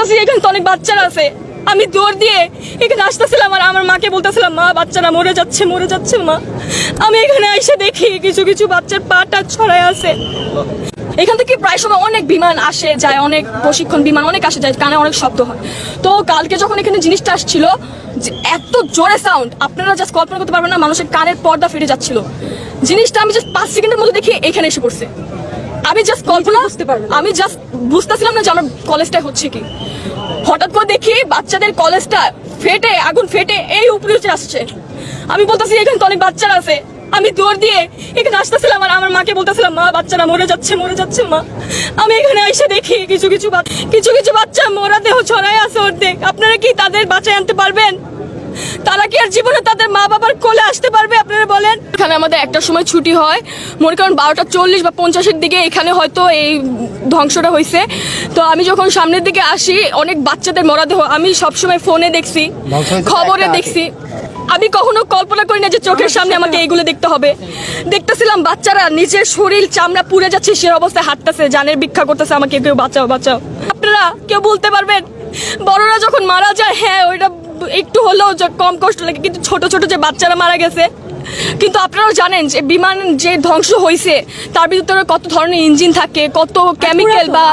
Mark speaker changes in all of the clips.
Speaker 1: বলতেছি, এখানে তো অনেক বাচ্চারা আছে। আমি দৌড় দিয়ে এখানে আসতেছিলাম আর আমার মাকে বলতেছিলাম মা বাচ্চারা মরে যাচ্ছে মরে যাচ্ছে মা। আমি এখানে এসে দেখি কিছু কিছু বাচ্চার পাটা ছড়ায় আছে। এখান থেকে প্রায় সময় অনেক বিমান আসে যায় অনেক প্রশিক্ষণ বিমান অনেক আসে যায় কানে অনেক শব্দ হয়। তো কালকে যখন এখানে জিনিসটা আসছিল এত জোরে সাউন্ড আপনারা জাস্ট কল্পনা করতে পারবেন না মানুষের কানের পর্দা ফেটে যাচ্ছিল। জিনিসটা আমি জাস্ট পাঁচ সেকেন্ডের মধ্যে দেখি এখানে এসে পড়ছে। আমি জাস্ট কল্পনা বুঝতে পারবেন আমি জাস্ট বুঝতেছিলাম না যে আমার কলেজটা হচ্ছে কি। হঠাৎ করে দেখি বাচ্চাদের কলেজটা ফেটে আগুন ফেটে এই উপরে উঠে আসছে। আমি বলতেছি এখানে তো অনেক বাচ্চারা আছে। আমি দৌড় দিয়ে এখানে আসতেছিলাম আর আমার মাকে বলতেছিলাম মা বাচ্চারা মরে যাচ্ছে মরে যাচ্ছে মা। আমি এখানে এসে দেখি কিছু কিছু কিছু কিছু বাচ্চা মরা দেহ ছড়াই আছে অর্ধেক। আপনারা কি তাদের বাঁচায় আনতে পারবেন? তারা কি আর জীবনে তাদের মা বাবার কোলে আসতে পারবে আপনারা বলেন? এখানে আমাদের একটা সময় ছুটি হয়। মনে করেন বারোটা চল্লিশ বা পঞ্চাশের দিকে এখানে হয়তো এই ধ্বংসটা হয়েছে। তো আমি যখন সামনের দিকে আসি অনেক বাচ্চাদের মরাদেহ আমি সবসময় ফোনে দেখছি খবরে দেখছি। আমি কখনো কল্পনা করি না যে চোখের সামনে আমাকে এইগুলো দেখতে হবে। দেখতেছিলাম বাচ্চারা নিজের শরীর চামড়া পুড়ে যাচ্ছে সে অবস্থায় হাঁটতেছে জানের ভিক্ষা করতেছে আমাকে কেউ বাঁচাও বাঁচাও। আপনারা কেউ বলতে পারবেন? বড়রা যখন মারা যায় হ্যাঁ ওইটা একটু হলেও যে কম কষ্ট লাগে কিন্তু ছোট ছোট যে বাচ্চারা মারা গেছে কিন্তু আপনারাও জানেন যে বিমান যে ধ্বংস হয়েছে তার ভিতরে কত ধরনের ইঞ্জিন থাকে কত কেমিক্যাল বা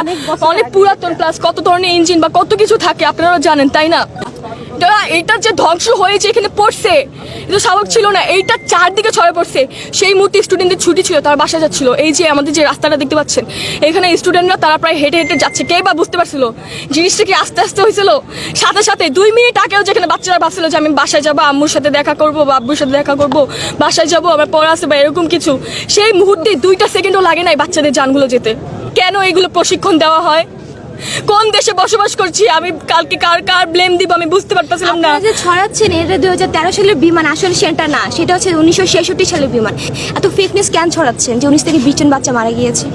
Speaker 1: অনেক পুরাতন প্লাস কত ধরনের ইঞ্জিন বা কত কিছু থাকে আপনারাও জানেন তাই না? এটা এটা যে ধ্বংস হয়েছে এখানে পড়ছে এটা স্বাভাবিক ছিল না, এইটা চারদিকে ছড়ে পড়ছে। সেই মুহূর্তে স্টুডেন্টদের ছুটি ছিল, তারা বাসা যাচ্ছিল। এই যে আমাদের যে রাস্তাটা দেখতে পাচ্ছেন, এখানে স্টুডেন্টরা তারা প্রায় হেঁটে হেঁটে যাচ্ছে। কে বা বুঝতে পারছিল? জিনিসটা কি আস্তে আস্তে হয়েছিল? সাথে সাথে দুই মিনিট আগেও যেখানে বাচ্চারা ভাবছিল যে আমি বাসায় যাব, আম্মুর সাথে দেখা করব বা আব্বুর সাথে দেখা করব, বাসায় যাব, আমার পড়া আছে বা এরকম কিছু। সেই মুহূর্তে দুইটা সেকেন্ডও লাগে নাই বাচ্চাদের যানগুলো যেতে। কেন এগুলো প্রশিক্ষণ দেওয়া হয়? কোন দেশে বসবাস করছি? আমি কালকে কার কার ব্লেম দিব? আমি বুঝতে পারতেছিলাম না।
Speaker 2: যে ছড়াচ্ছেন, এটা দুই হাজার তেরো সালের বিমান, আসলে সেটা না। সেটা হচ্ছে উনিশশো ছেষট্টি সালের বিমান। এত ফিটনেস কেন ছড়াচ্ছেন যে উনিশ থেকে বিশ জন বাচ্চা মারা গিয়েছে?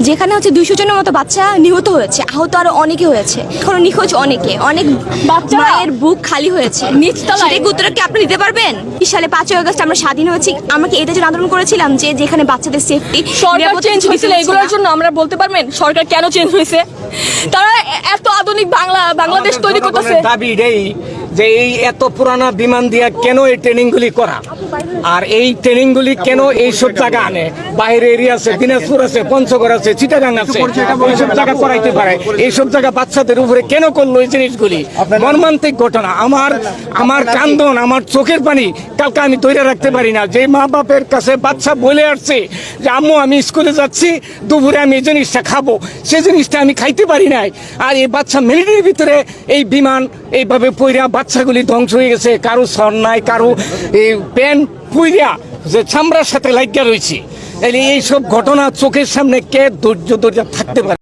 Speaker 2: যেখানে হচ্ছে দুইশো জনের মতো বাচ্চা নিহত হয়েছে আহত আরও অনেকে হয়েছে। এখনও নিখোঁজ অনেকে অনেক
Speaker 1: বাচ্চারা-
Speaker 2: মায়ের বুক খালি হয়েছে।
Speaker 1: নিচতলায়-
Speaker 2: সেটাই কি আপনি দিতে পারবেন? সালে পাঁচই আগস্ট আমরা স্বাধীন হয়েছি আমাকে এটা জন্য আন্দোলন করেছিলাম যে যেখানে বাচ্চাদের সেফটি
Speaker 1: সরকার চেঞ্জ হয়েছিল এগুলোর জন্য আমরা বলতে পারবেন? সরকার কেন চেঞ্জ হয়েছে? তারা এত আধুনিক বাংলা বাংলাদেশ তৈরি করতেছে।
Speaker 3: দাবি যে এই এত পুরানা বিমান দিয়া কেন এই ট্রেনিংগুলি করা? আর এই ট্রেনিংগুলি কেন এই সব জায়গা আনে? বাইরে এরিয়া আছে, দিনাজপুর আছে, পঞ্চগড় আছে, চিটাগাং আছে, এইসব জায়গা করাইতে পারে। এইসব জায়গা বাচ্চাদের উপরে কেন করল এই জিনিসগুলি? মর্মান্তিক ঘটনা। আমার আমার কান্দন, আমার চোখের পানি কালকে আমি তৈরি রাখতে পারি না। যে মা বাপের কাছে বাচ্চা বলে আসছে যে, আম্মু, আমি স্কুলে যাচ্ছি, দুপুরে আমি এই জিনিসটা খাব। সেই জিনিসটা আমি খাইতে পারি নাই। আর এই বাচ্চা মিলিটারির ভিতরে এই বিমান এইভাবে পইরা বাচ্চাগুলি ধ্বংস হয়ে গেছে। কারও সর নাই, কারও এই প্যান পুইরা যে চামড়ার সাথে লাগিয়া রয়েছে। তাহলে এইসব ঘটনা চোখের সামনে কে ধৈর্য ধৈর্য থাকতে পারে?